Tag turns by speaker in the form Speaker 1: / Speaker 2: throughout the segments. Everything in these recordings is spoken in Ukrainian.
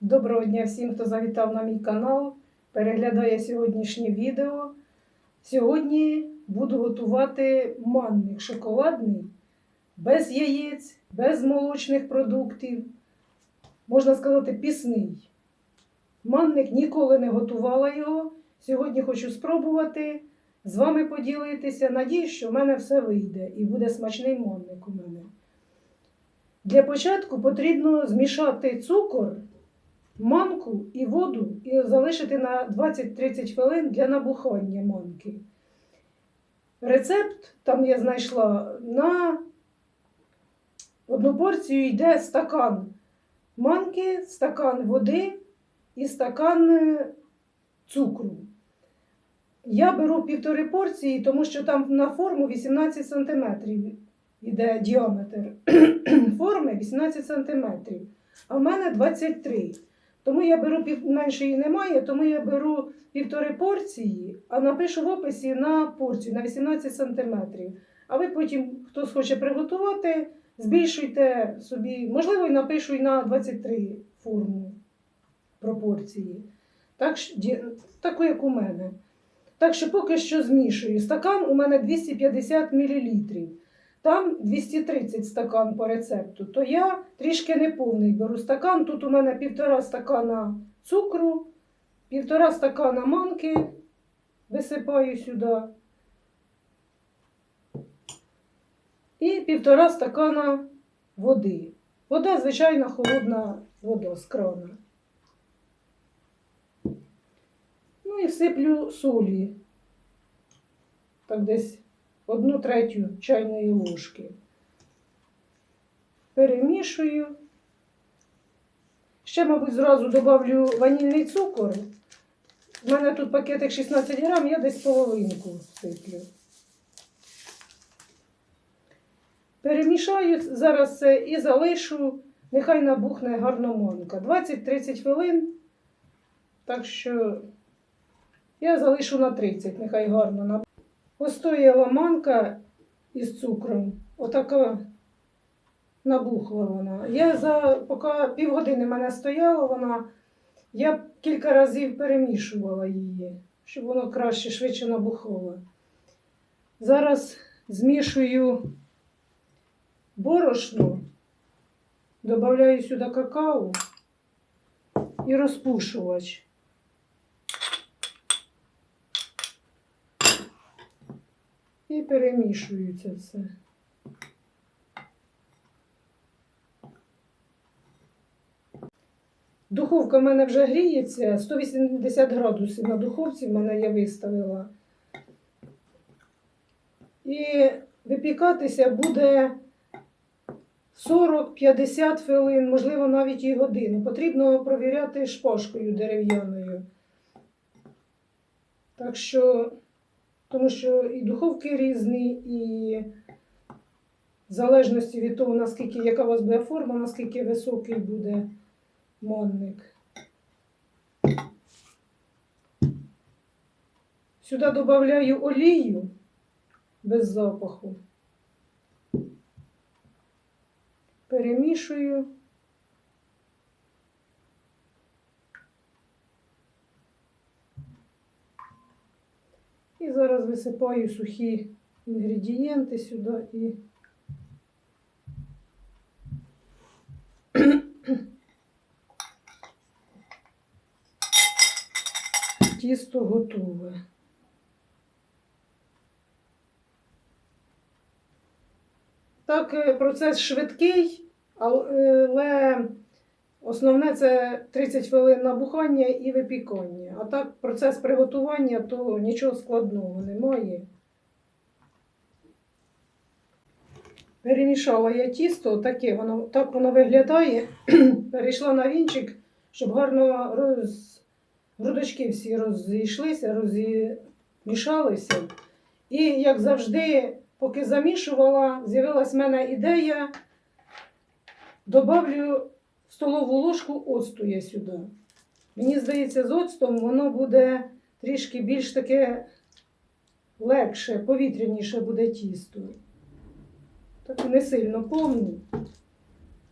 Speaker 1: Доброго дня всім, хто завітав на мій канал, переглядає сьогоднішнє відео. Сьогодні буду готувати манник шоколадний, без яєць, без молочних продуктів. Можна сказати, пісний. Манник ніколи не готувала його. Сьогодні хочу спробувати з вами поділитися. Надіюсь, що в мене все вийде і буде смачний манник у мене. Для початку потрібно змішати цукор манку і воду і залишити на 20-30 хвилин для набухання манки. Рецепт там я знайшла на одну порцію йде стакан манки, стакан води і стакан е, цукру. Я беру півтори порції, тому що там на форму 18 см йде діаметр форми 18 см, а в мене 23 тому я беру пів меншої немає, тому я беру півтори порції, а напишу в описі на порцію на 18 см. А ви потім, хто хоче приготувати, збільшуйте собі, можливо, і напишу і на 23 форму пропорції. Так, таку, як у мене. Так що поки що змішую. Стакан у мене 250 мл. Там 230 стакан по рецепту, то я трішки неповний беру стакан. Тут у мене півтора стакана цукру, півтора стакана манки висипаю сюди. І півтора стакана води. Вода, звичайно, холодна вода з крана. Ну і всиплю солі. Так десь одну третю чайної ложки. Перемішую. Ще, мабуть, зразу добавлю ванільний цукор. У мене тут пакетик 16 грам, я десь половинку сиплю. Перемішаю зараз це і залишу, нехай набухне гарно манка. 20-30 хвилин. Так що я залишу на 30, нехай гарно набухне. Постояла манка із цукром. Отака набухла вона. Я за поки півгодини мене стояла вона, я кілька разів перемішувала її, щоб воно краще, швидше набухало. Зараз змішую борошно, додаю сюди какао і розпушувач. І перемішую це все. Духовка в мене вже гріється, 180 градусів на духовці в мене я виставила. І випікатися буде 40-50 хвилин, можливо, навіть і годину. Потрібно провіряти шпажкою дерев'яною. Так що тому що і духовки різні, і в залежності від того, наскільки, яка у вас буде форма, наскільки високий буде монник. Сюди додаю олію без запаху. Перемішую. І зараз висипаю сухі інгредієнти сюди і тісто готове. Так, е, процес швидкий, але Основне це 30 хвилин набухання і випікання. А так процес приготування, то нічого складного немає. Перемішала я тісто, таке воно, так воно виглядає. Перейшла на вінчик, щоб гарно роз... грудочки всі розійшлися, розмішалися. І, як завжди, поки замішувала, з'явилась в мене ідея, добавлю столову ложку оцту я сюди. Мені здається, з оцтом воно буде трішки більш таке легше, повітряніше буде тісто. Так не сильно повну.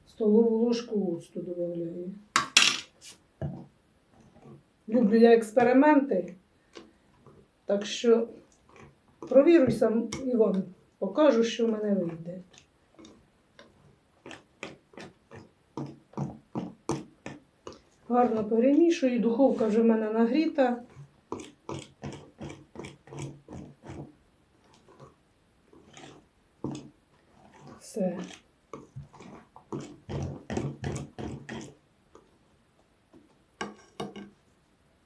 Speaker 1: Столову ложку оцту додаю. люблю я експерименти. Так що провіруй сам і вам покажу, що в мене вийде. Гарно перемішую, духовка вже в мене нагріта. Все.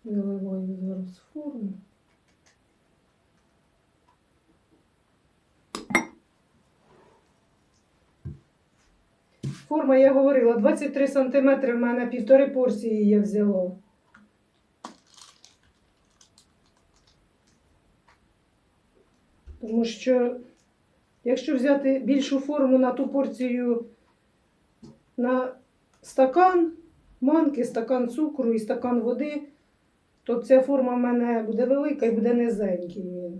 Speaker 1: Виливаю зараз в форму. Форма, я говорила, 23 см в мене півтори порції я взяла. Тому що, якщо взяти більшу форму на ту порцію на стакан манки, стакан цукру і стакан води, то ця форма в мене буде велика і буде низенький.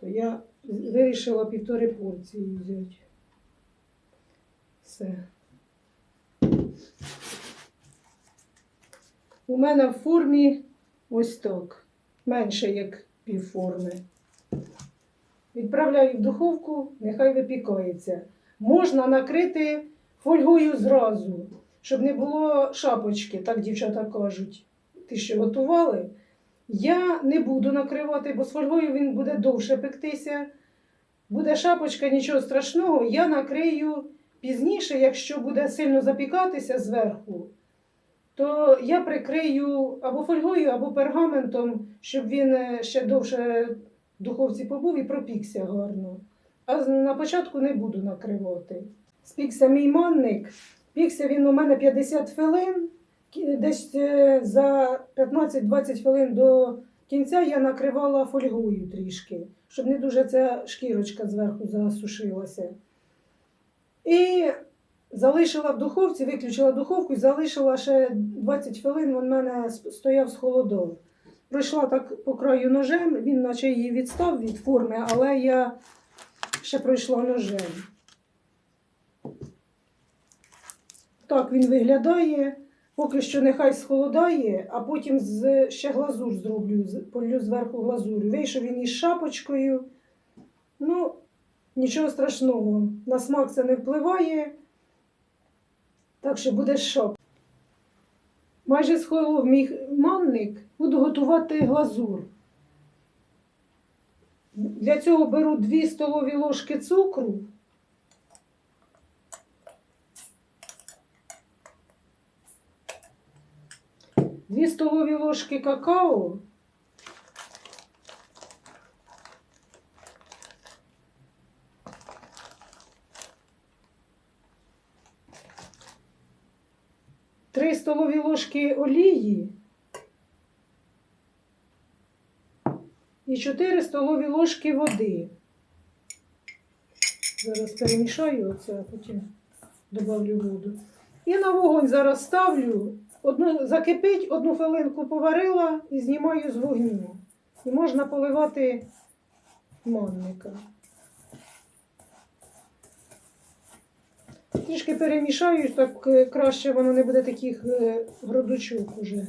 Speaker 1: То я вирішила півтори порції взяти. Все. У мене в формі ось так. Менше як півформи. Відправляю в духовку, нехай випікається. Можна накрити фольгою зразу, щоб не було шапочки, так дівчата кажуть. Ті, що готували. Я не буду накривати, бо з фольгою він буде довше пектися. Буде шапочка, нічого страшного. Я накрию пізніше, якщо буде сильно запікатися зверху, то я прикрию або фольгою, або пергаментом, щоб він е, ще довше в духовці побув і пропікся гарно. А на початку не буду накривати. Спікся мій манник. Пікся він у мене 50 хвилин. Десь е, за 15-20 хвилин до кінця я накривала фольгою трішки, щоб не дуже ця шкірочка зверху засушилася. І залишила в духовці, виключила духовку і залишила ще 20 хвилин, він в мене стояв з холодом. Пройшла так по краю ножем, він наче її відстав від форми, але я ще пройшла ножем. Так він виглядає. Поки що нехай схолодає, а потім з, ще глазур зроблю, полю зверху глазурю. Вийшов він із шапочкою. Ну, нічого страшного. На смак це не впливає. Так що буде шоп. Майже схолов мій манник, буду готувати глазур. Для цього беру 2 столові ложки цукру. Дві столові ложки какао. Три столові ложки олії. І 4 столові ложки води. Зараз перемішаю оце, а потім додавлю воду. І на вогонь зараз ставлю. Одну закипить, одну хвилинку поварила і знімаю з вогню. І можна поливати манника. Трішки перемішаю, так е, краще воно не буде таких е, грудочок уже.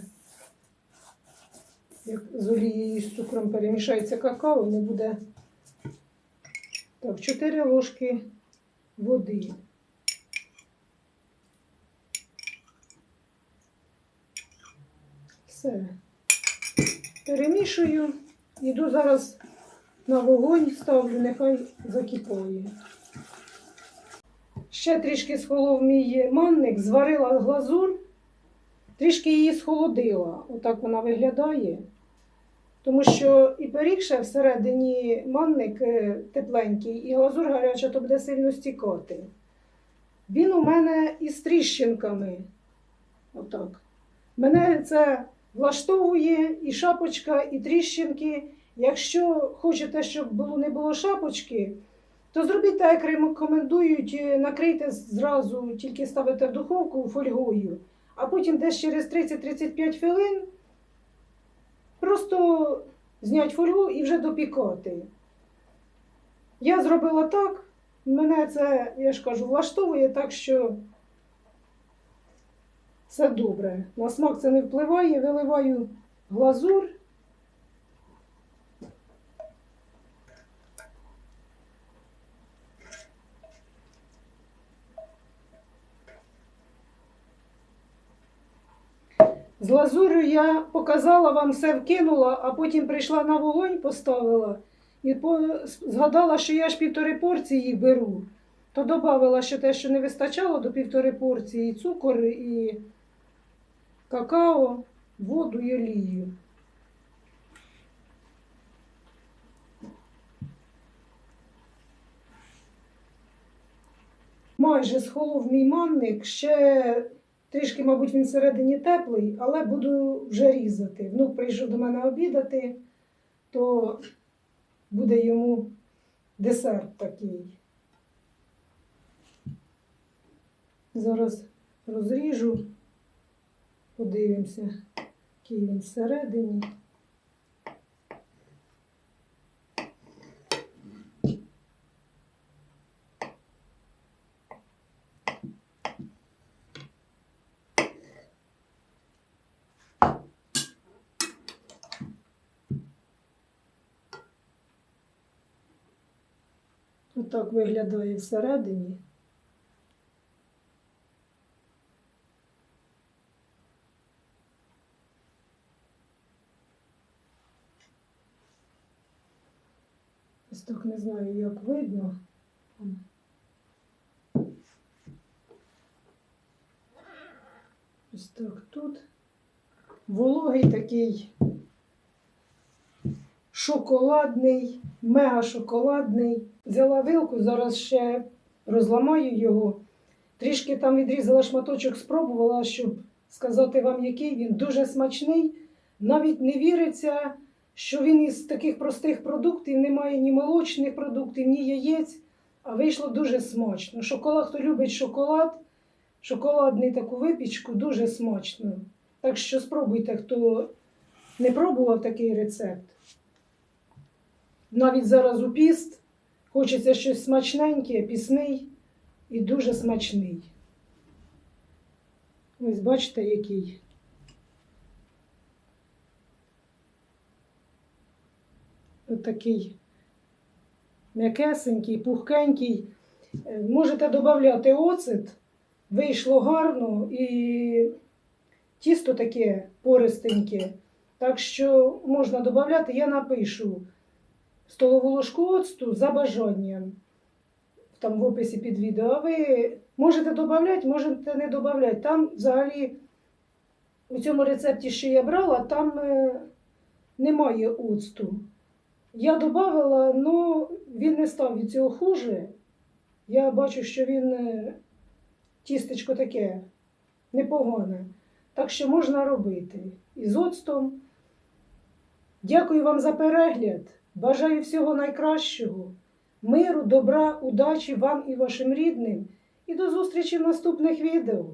Speaker 1: Як з олією і з цукром перемішається какао, не буде. Так, 4 ложки води. Все. Перемішую. Іду зараз на вогонь, ставлю, нехай закипає. Ще трішки схолов мій манник, зварила глазур, трішки її схолодила. Отак вона виглядає. Тому що і пиріг всередині манник е, тепленький, і глазур гаряча, то буде сильно стікати. Він у мене із тріщинками. Отак. Мене це влаштовує і шапочка, і тріщинки. Якщо хочете, щоб було, не було шапочки, то зробіть так, як рекомендують, е, накрийте зразу, тільки ставите в духовку фольгою, а потім десь через 30-35 хвилин просто зняти фольгу і вже допікати. Я зробила так, мене це, я ж кажу, влаштовує так, що Все добре. На смак це не впливає, виливаю глазур. З лазурю я показала вам все вкинула, а потім прийшла на вогонь, поставила і згадала, що я ж півтори порції беру. То додавала ще те, що не вистачало до півтори порції, і цукор, і какао, воду і олію. Майже схолов мій манник, ще трішки, мабуть, він всередині теплий, але буду вже різати. Внук прийшов до мене обідати, то буде йому десерт такий. Зараз розріжу, подивимося, який він всередині. Отак виглядає всередині. Ось так не знаю, як видно. Ось так тут. Вологий такий шоколадний, мега шоколадний. Взяла вилку, зараз ще розламаю його. Трішки там відрізала шматочок, спробувала, щоб сказати вам, який він дуже смачний. Навіть не віриться, що він із таких простих продуктів немає ні молочних продуктів, ні яєць, а вийшло дуже смачно. Шоколад, хто любить шоколад, шоколадний таку випічку, дуже смачно. Так що спробуйте, хто не пробував такий рецепт. Навіть зараз у піст хочеться щось смачненьке, пісний і дуже смачний. Ось бачите, який. Отакий м'якесенький, пухкенький. Можете додати оцет, вийшло гарно і тісто таке пористеньке. Так що можна додати, я напишу столову ложку оцту за бажанням. Там в описі під відео. А ви можете додати, можете не додати. Там взагалі у цьому рецепті, що я брала, там е, немає оцту. Я додавала, але він не став від цього хуже. Я бачу, що він е, тістечко таке непогане. Так що можна робити. І з оцтом. Дякую вам за перегляд. Бажаю всього найкращого. Миру, добра, удачі вам і вашим рідним. І до зустрічі в наступних відео.